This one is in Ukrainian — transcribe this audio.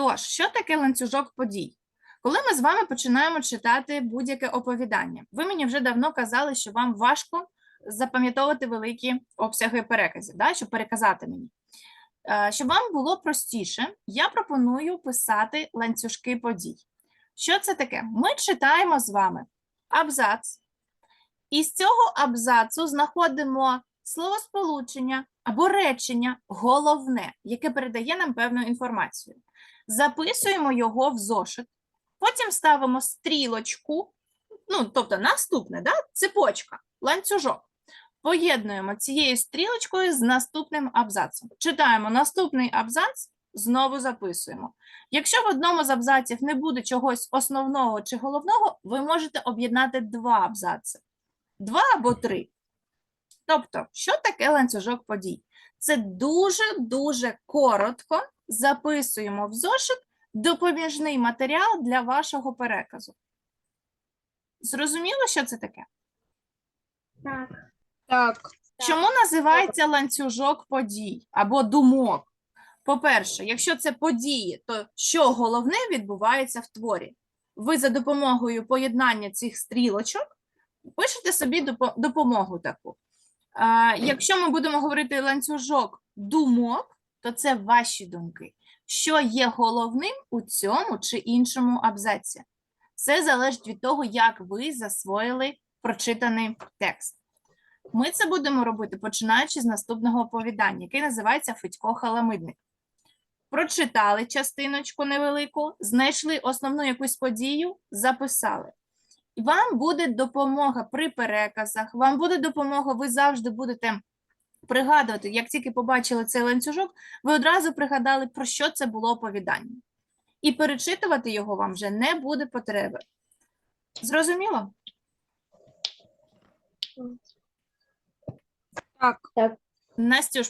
Тож, що таке ланцюжок подій? Коли ми з вами починаємо читати будь-яке оповідання, ви мені вже давно казали, що вам важко запам'ятовувати великі обсяги переказів, да, щоб переказати мені. Е, Щоб вам було простіше, я пропоную писати ланцюжки подій. Що це таке? Ми читаємо з вами абзац, і з цього абзацу знаходимо словосполучення або речення головне, яке передає нам певну інформацію. Записуємо його в зошит, потім ставимо стрілочку, ну, тобто наступне, да? цепочка, ланцюжок. Поєднуємо цією стрілочкою з наступним абзацом. Читаємо наступний абзац, знову записуємо. Якщо в одному з абзаців не буде чогось основного чи головного, ви можете об'єднати два абзаци. Два або три. Тобто, що таке ланцюжок подій? Це дуже-дуже коротко записуємо в зошит допоміжний матеріал для вашого переказу. Зрозуміло, що це таке? Так. Так. Чому називається ланцюжок подій або думок? По-перше, якщо це події, то що головне відбувається в творі? Ви за допомогою поєднання цих стрілочок пишете собі допомогу таку. Якщо ми будемо говорити ланцюжок думок, то це ваші думки. Що є головним у цьому чи іншому абзаці? Це залежить від того, як ви засвоїли прочитаний текст. Ми це будемо робити починаючи з наступного оповідання, яке називається Федько Халамидник. Прочитали частиночку невелику, знайшли основну якусь подію, записали. Вам буде допомога при переказах, вам буде допомога, ви завжди будете пригадувати, як тільки побачили цей ланцюжок, ви одразу пригадали, про що це було оповідання. І перечитувати його вам вже не буде потреби. Зрозуміло? Так. Настюш,